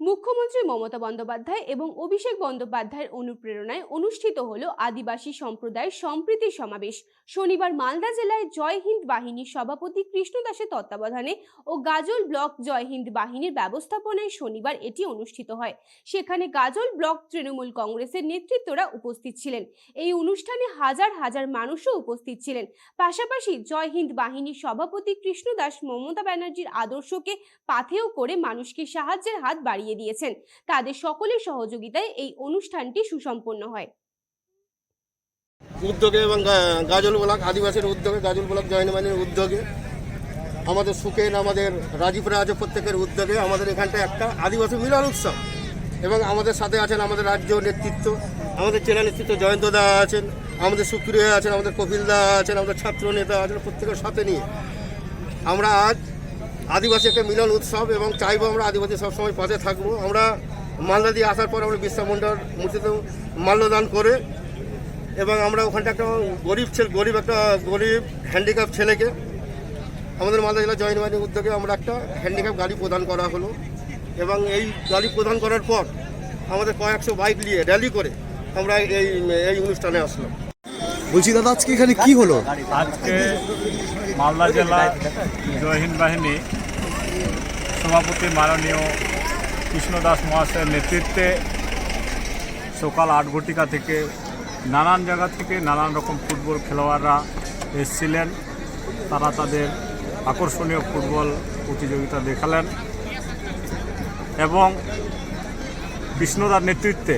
মুখ্যমন্ত্রী মমতা বন্দ্যোপাধ্যায় এবং অভিষেক বন্দ্যোপাধ্যায়ের অনুপ্রেরণায় অনুষ্ঠিত হল আদিবাসী সম্প্রদায়ের সম্প্রীতি সমাবেশ। শনিবার মালদা জেলায় জয় হিন্দ বাহিনীর সভাপতি কৃষ্ণ দাসের তত্ত্বাবধানে ও গাজল ব্লক জয় হিন্দ বাহিনীর ব্যবস্থাপনায় শনিবার এটি অনুষ্ঠিত হয়। সেখানে গাজল ব্লক তৃণমূল কংগ্রেসের নেতৃত্বরা উপস্থিত ছিলেন। এই অনুষ্ঠানে হাজার হাজার মানুষও উপস্থিত ছিলেন। পাশাপাশি জয় হিন্দ বাহিনীর সভাপতি কৃষ্ণ দাস মমতা ব্যানার্জির আদর্শকে পাথেয় করে মানুষকে সাহায্যের হাত বাড়িয়ে দিয়েছেন। তাদের সকলের সহযোগিতায় এই অনুষ্ঠানটি সুসম্পন্ন হয়। উদ্যোগে এবং গাজল ব্লক, আদিবাসীর উদ্যোগে গাজল ব্লক জয়নবাণীর উদ্যোগে, আমাদের সুখেন, আমাদের রাজীব রাজ প্রত্যেকের উদ্যোগে আমাদের এখানটা একটা আদিবাসী মিলন উৎসব এবং আমাদের সাথে আছেন আমাদের রাজ্য নেতৃত্ব, আমাদের জেলা নেতৃত্ব জয়ন্ত দা আছেন, আমাদের সুপ্রিয় আছেন, আমাদের কপিল দা আছেন, আমাদের ছাত্র নেতা আছেন প্রত্যেকের সাথে নিয়ে আমরা আজ আদিবাসী একটা মিলন উৎসব এবং চাইব আমরা আদিবাসী সবসময় পাশে থাকব। আমরা মালদা দিয়ে আসার পর আমরা বিশ্বা মণ্ডল মূর্তিতে মাল্যদান করে এবং আমরা ওখানটা একটা গরিব ছেলে, গরিব একটা গরিব হ্যান্ডিক্যাপ ছেলেকে আমাদের মালদা জেলা জয়েন্ট বাহিনীর উদ্যোগে আমরা একটা হ্যান্ডিক্যাপ গাড়ি প্রদান করা হলো এবং এই গাড়ি প্রদান করার পর আমাদের কয়েকশো বাইক নিয়ে র্যালি করে আমরা এই এই অনুষ্ঠানে আসলাম। বলছি, দাদা, আজকে এখানে কি হলো? আজকে মালদা জেলা জয়হিন্দ বাহিনী সভাপতি মাননীয় কৃষ্ণদাস মহাশয়ের নেতৃত্বে সকাল আট ঘটিকা থেকে নানান জায়গা থেকে নানান রকম ফুটবল খেলোয়াড়রা এসেছিলেন। তারা তাদের আকর্ষণীয় ফুটবল প্রতিযোগিতা দেখালেন এবং বিষ্ণুদার নেতৃত্বে